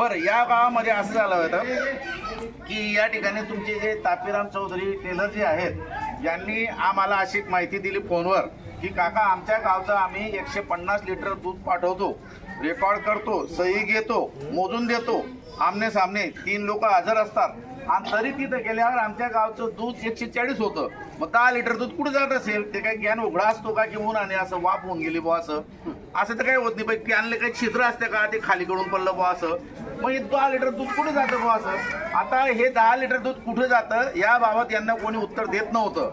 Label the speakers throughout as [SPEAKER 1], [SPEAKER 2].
[SPEAKER 1] बरं या गावामध्ये असं झालं होतं की या ठिकाणी तुमचे जे तापीराम चौधरी टेलर जे आहेत यांनी आम्हाला अशी एक माहिती दिली फोनवर की काका आमच्या गावचं आम्ही एकशे पन्नास लिटर दूध पाठवतो रेकॉर्ड करतो सही घेतो मोजून देतो. आमने सामने तीन लोक हजर असतात. आणि तरी तिथं गेल्यावर आमच्या गावचं दूध एकशे चाळीस होतं. मग दहा लिटर दूध कुठे जात असेल? ते काही ज्ञान उघडा असतो का की आणि असं वाफ होऊन गेली बुवा असं? असं तर काही होत नाही बाई आणले काही छिद्र असते का ते खाली कडून पडलं बुवा असं. मग हे दहा लिटर दूध कुठे जातं बुवा असं? आता हे दहा लिटर दूध कुठे जातं याबाबत यांना कोणी उत्तर देत नव्हतं.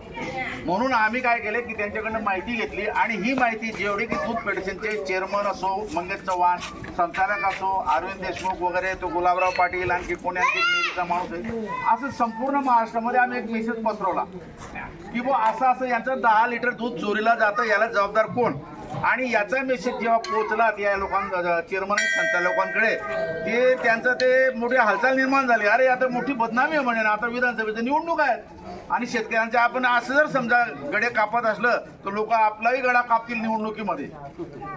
[SPEAKER 1] म्हणून आम्ही काय केले की त्यांच्याकडनं माहिती घेतली आणि ही माहिती जेवढी की दूध फेडरेशनचे चेअरमन असो मंगेश चव्हाण संचालक असो अरविंद देशमुख वगैरे तो गुलाबराव पाटील आणखी कोणी आणखी माणूस आहे असं संपूर्ण महाराष्ट्रामध्ये आम्ही एक मेसेज पसरवला. की बुवा असं असं यांचं दहा लिटर दूध चोरीला जातं याला जबाबदार कोण? आणि याचा मेसेज जेव्हा पोहोचला या लोकांना चेअरमन संचालकांकडे ते त्यांचं ते मोठी हालचाल निर्माण झाली. अरे आता मोठी बदनामी आहे म्हणे ना, आता विधानसभेचं निवडणूक आहेत आणि शेतकऱ्यांच्या आपण असं जर समजा गडे कापत असलं तर लोक आपलाही गडा कापतील निवडणुकीमध्ये.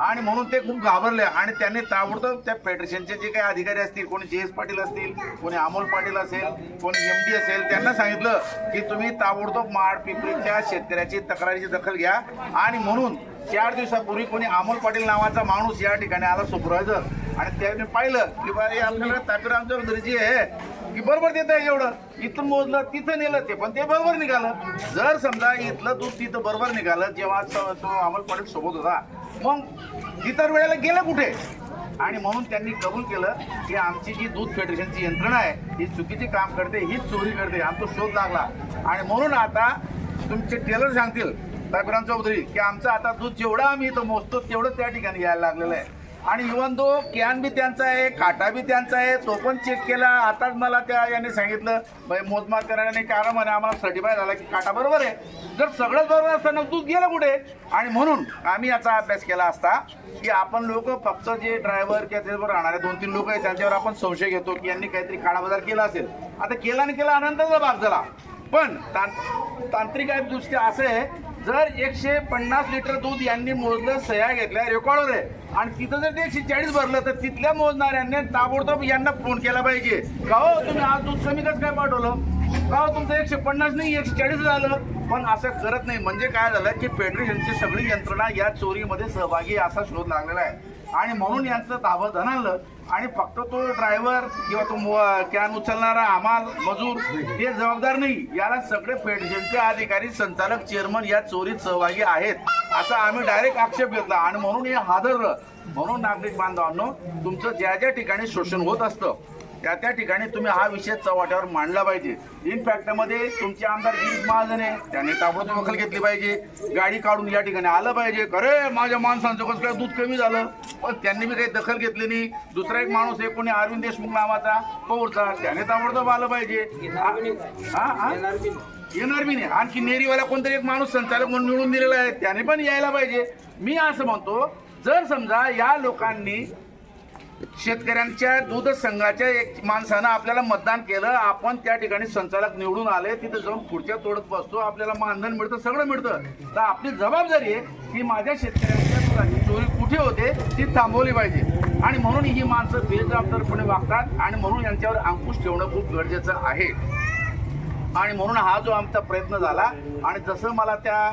[SPEAKER 1] आणि म्हणून ते खूप घाबरले. आणि त्यांनी ताबडतोब त्या फेडरेशनचे जे काही अधिकारी असतील कोणी जे एस पाटील असतील कोणी अमोल पाटील असेल कोणी एम डी असेल त्यांना सांगितलं की तुम्ही ताबडतोब माड पिंपरीच्या शेतकऱ्याची तक्रारीची दखल घ्या. आणि म्हणून चार दिवसापूर्वी कोणी अमोल पाटील नावाचा माणूस या ठिकाणी आला सुपरवायझर. आणि त्याने पाहिलं की बा आपल्याला तापीर आमच्यावर दर्जी आहे. की बरोबर देत आहे एवढं. इथून मोजलं तिथं नेलं ते पण ते बरोबर निघालं. जर समजा इथलं दूध तिथं बरोबर निघालं जेव्हा तो अमोल पाटील सोबत होता मग इतर वेळेला गेलं कुठे? आणि म्हणून त्यांनी कबूल केलं की आमची जी दूध फेडरेशनची यंत्रणा आहे ही चुकीची काम करते हीच चोरी करते आमचा शोध लागला. आणि म्हणून आता तुमचे टेलर सांगतील तापिराम चौधरी की आमचं आता दूध जेवढं आम्ही इथं मोजतो तेवढं त्या ठिकाणी यायला लागलेलं आहे. आणि इव्हन तो कॅन बी त्यांचा आहे काटा बी त्यांचा आहे तो पण चेक केला. आताच मला त्या याने सांगितलं मोजमाप करायला कारण म्हणे आम्हाला सर्टिफाय झाला की काटा बरोबर आहे. जर सगळंच बरोबर असताना दूध गेलं कुठे? आणि म्हणून आम्ही याचा अभ्यास केला असता की आपण लोक फक्त जे ड्रायव्हर किंवा त्याच्याबरोबर राहणारे दोन तीन लोक आहेत त्यांच्यावर आपण संशय घेतो की यांनी काहीतरी काळाबाजार केला असेल. आता केला आणि केला आनंदाचा भाग झाला. पण तां- तांत्रिक दृष्ट्या असं आहे जर एकशे पन्नास लिटर दूध यांनी मोजलं सह्या घेतल्या रेकॉर्डवर आहे आणि तिथं जर ते एकशे चाळीस भरलं तर तिथल्या मोजणाऱ्यांनी ताबडतोब यांना फोन केला पाहिजे. का हो तुम्ही आज दूध कमी कसं काय पाठवलं? का हो तुमचं एकशे पन्नास नाही एकशे चाळीस झालं? पण असं करत नाही. म्हणजे काय झालं की फेडरेशनची सगळी यंत्रणा या चोरीमध्ये सहभागी असा शोध लागलेला आहे. आणि म्हणून यांचं ताबं धनालं आणि फक्त तो ड्रायव्हर किंवा तो कॅन उचलणारा आम्हाल मजूर हे जबाबदार नाही. याला सगळे फेडरेशनचे अधिकारी संचालक चेअरमन या चोरीत सहभागी आहेत. असा आम्ही डायरेक्ट आक्षेप घेतला. आणि म्हणून हे हादरलं. म्हणून नागरिक बांधवांनो तुमचं ज्या ज्या ठिकाणी शोषण होत असतं त्या त्या ठिकाणी तुम्ही हा विषय चव्हाट्यावर मांडला पाहिजे. इनफॅक्टमध्ये तुमचे आमदार गिरीश महाजन आहे त्यांनी ताबडतोब दखल घेतली पाहिजे. गाडी काढून या ठिकाणी आलं पाहिजे. अरे माझ्या माणसांचं कसं काय दूध कमी झालं? पण त्यांनी बी काही दखल घेतली नाही. दुसरा एक माणूस आहे कोणी अरविंद देशमुख नावाचा पौरचा त्याने ताबडतोब आलं पाहिजे. येणार बी नाही. आणखी नेरीवाला कोणतरी एक माणूस संचालक म्हणून निवडून दिलेला आहे त्याने पण यायला पाहिजे. मी असं म्हणतो जर समजा या लोकांनी शेतकऱ्यांच्या दूध संघाच्या एक माणसानं आपल्याला मतदान केलं. आपण त्या ठिकाणी संचालक निवडून आले. तिथे जाऊन खुर्च्या तोडत बसतो. आपल्याला मानधन मिळतं सगळं मिळतं. तर आपली जबाबदारी आहे की माझ्या शेतकऱ्यांच्या दुधाची चोरी कुठे होते ती थांबवली पाहिजे. आणि म्हणून ही माणसं बेजबाबदारपणे वागतात आणि म्हणून यांच्यावर अंकुश ठेवणं खूप गरजेचं आहे. आणि म्हणून हा जो आमचा प्रयत्न झाला आणि जसं मला त्या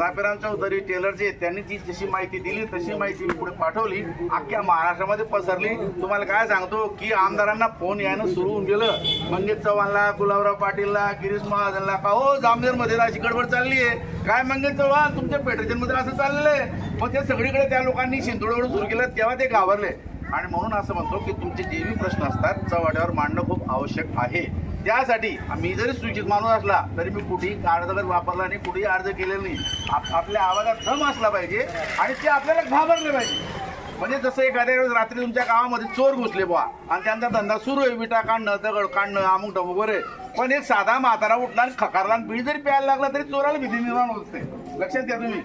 [SPEAKER 1] तापेराम चौधरी टेलर जे त्यांनी जी जशी माहिती दिली तशी माहिती मी पुढे पाठवली अख्ख्या महाराष्ट्रामध्ये पसरली. तुम्हाला काय सांगतो की आमदारांना फोन यायनं सुरू होऊन गेलं. मंगेश चव्हाणला गुलाबराव पाटीलला गिरीश महाजनला का हो जामनेरमध्ये अशी गडबड चालली आहे. काय मंगेश चव्हाण तुमच्या फेडरेशनमध्ये असं चाललं आहे? मग ते सगळीकडे त्या लोकांनी शिंदोडवरून सुरू केलं तेव्हा ते घाबरले. आणि म्हणून असं म्हणतो की तुमचे जे बी प्रश्न असतात चव्हाड्यावर मांडणं खूप आवश्यक आहे. त्यासाठी मी जरी सूचित माणूस असला तरी मी कुठेही अर्ज वापरला नाही कुठेही अर्ज केलेला नाही. आप- आपल्या आवाजात दम असला पाहिजे आणि ते आपल्याला घाबरले पाहिजे. म्हणजे जसं एखाद्या वेळेस रात्री तुमच्या गावामध्ये चोर घुसले बुवा. आणि त्यांचा धंदा सुरू आहे विटा काढणं दगड काढणं अमुक डबू बरे पण एक साधा म्हातारा उठला आणि खकारला आणि जरी प्यायला लागला तरी चोराला भीती निर्माण होते लक्षात घ्या तुम्ही.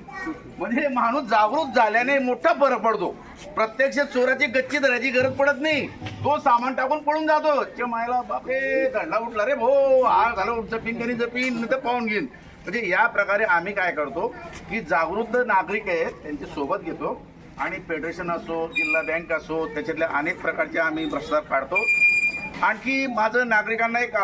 [SPEAKER 1] म्हणजे माणूस जागृत झाल्याने मोठा फरक पडतो. प्रत्यक्ष चोराची गच्ची धरायची गरज पडत नाही. तो सामान टाकून पळून जातो. ते मायला बापरे धडला उठला रे भो. हा झालं जपीन कधी जपीन नाही तर पाहून घेईन. म्हणजे या प्रकारे आम्ही काय करतो की जागृत नागरिक आहेत त्यांची सोबत घेतो. आणि फेडरेशन असो जिल्हा बँक असो त्याच्यातल्या अनेक प्रकारचे आम्ही भ्रष्टाचार काढतो. आणखी माझं नागरिकांना एक